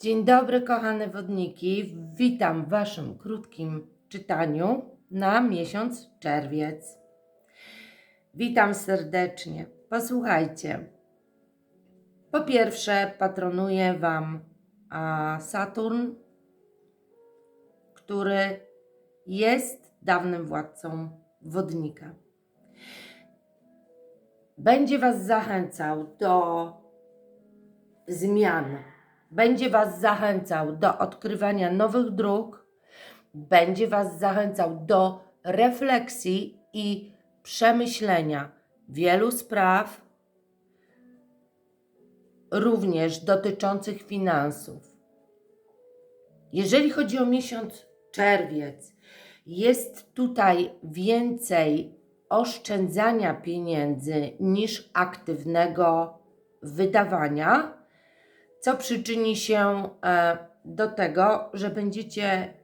Dzień dobry, kochane wodniki. Witam w Waszym krótkim czytaniu na miesiąc czerwiec. Witam serdecznie. Posłuchajcie. Po pierwsze, patronuje Wam Saturn, który jest dawnym władcą wodnika. Będzie Was zachęcał do zmian będzie Was zachęcał do odkrywania nowych dróg, będzie Was zachęcał do refleksji i przemyślenia wielu spraw, również dotyczących finansów. Jeżeli chodzi o miesiąc czerwiec, jest tutaj więcej oszczędzania pieniędzy niż aktywnego wydawania co przyczyni się e, do tego, że będziecie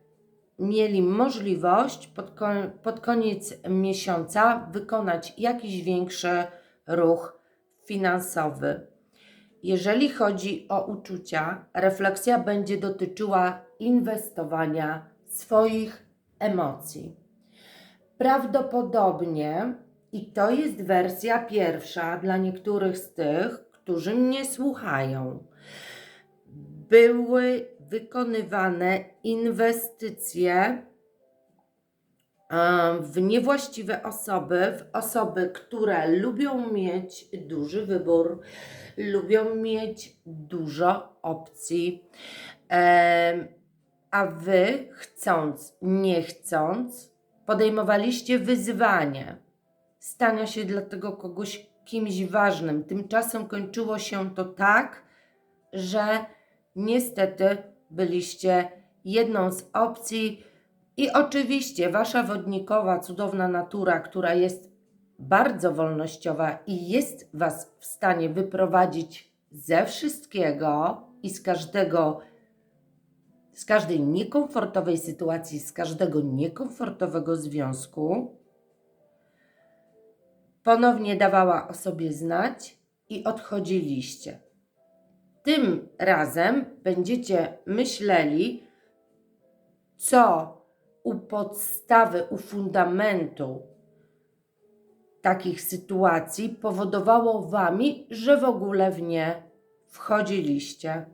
mieli możliwość pod, ko- pod koniec miesiąca wykonać jakiś większy ruch finansowy. Jeżeli chodzi o uczucia, refleksja będzie dotyczyła inwestowania swoich emocji. Prawdopodobnie, i to jest wersja pierwsza dla niektórych z tych, którzy mnie słuchają, były wykonywane inwestycje e, w niewłaściwe osoby, w osoby, które lubią mieć duży wybór, lubią mieć dużo opcji, e, a wy chcąc, nie chcąc, podejmowaliście wyzwanie stania się dla tego kogoś kimś ważnym. Tymczasem kończyło się to tak, że niestety byliście jedną z opcji. I oczywiście wasza wodnikowa, cudowna natura, która jest bardzo wolnościowa i jest was w stanie wyprowadzić ze wszystkiego i z każdego, z każdej niekomfortowej sytuacji, z każdego niekomfortowego związku, ponownie dawała o sobie znać i odchodziliście. Tym razem będziecie myśleli, co u podstawy, u fundamentu takich sytuacji powodowało wami, że w ogóle w nie wchodziliście.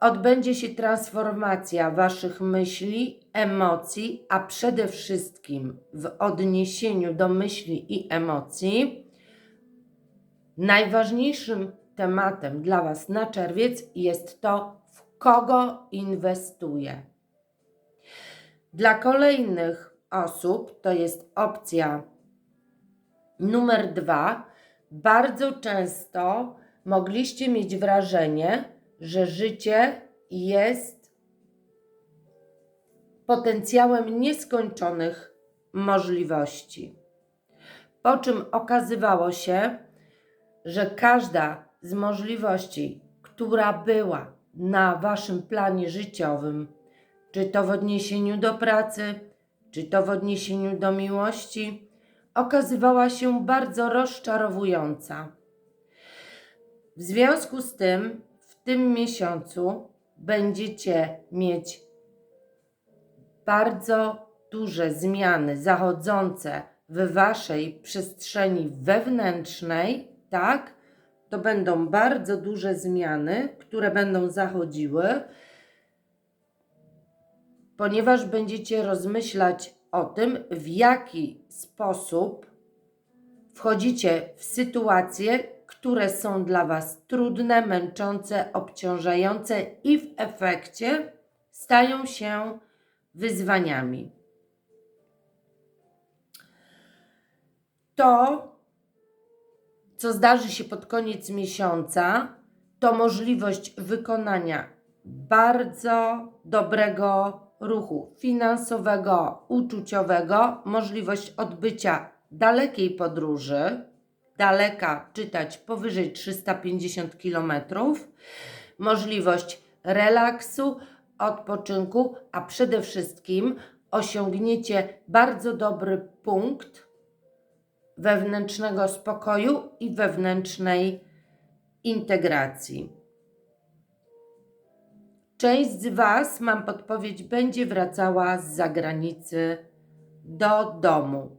Odbędzie się transformacja waszych myśli, emocji, a przede wszystkim w odniesieniu do myśli i emocji Najważniejszym tematem dla Was na czerwiec jest to, w kogo inwestuję. Dla kolejnych osób to jest opcja numer dwa. Bardzo często mogliście mieć wrażenie, że życie jest potencjałem nieskończonych możliwości. Po czym okazywało się, że każda z możliwości, która była na waszym planie życiowym, czy to w odniesieniu do pracy, czy to w odniesieniu do miłości, okazywała się bardzo rozczarowująca. W związku z tym, w tym miesiącu będziecie mieć bardzo duże zmiany zachodzące w waszej przestrzeni wewnętrznej, tak, to będą bardzo duże zmiany, które będą zachodziły, ponieważ będziecie rozmyślać o tym, w jaki sposób wchodzicie w sytuacje, które są dla Was trudne, męczące, obciążające i w efekcie stają się wyzwaniami. To co zdarzy się pod koniec miesiąca, to możliwość wykonania bardzo dobrego ruchu finansowego, uczuciowego, możliwość odbycia dalekiej podróży, daleka czytać powyżej 350 km, możliwość relaksu, odpoczynku, a przede wszystkim osiągniecie bardzo dobry punkt wewnętrznego spokoju i wewnętrznej integracji. Część z Was, mam podpowiedź, będzie wracała z zagranicy do domu.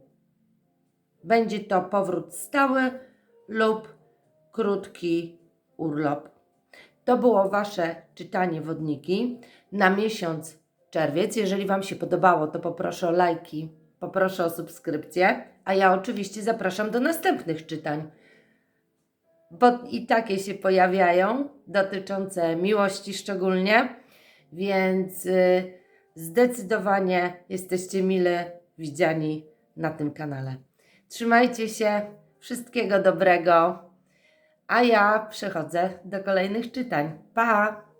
Będzie to powrót stały lub krótki urlop. To było Wasze czytanie wodniki na miesiąc czerwiec. Jeżeli Wam się podobało, to poproszę o lajki, poproszę o subskrypcję, a ja oczywiście zapraszam do następnych czytań, bo i takie się pojawiają, dotyczące miłości szczególnie, więc y, zdecydowanie jesteście mile widziani na tym kanale. Trzymajcie się, wszystkiego dobrego, a ja przechodzę do kolejnych czytań. Pa!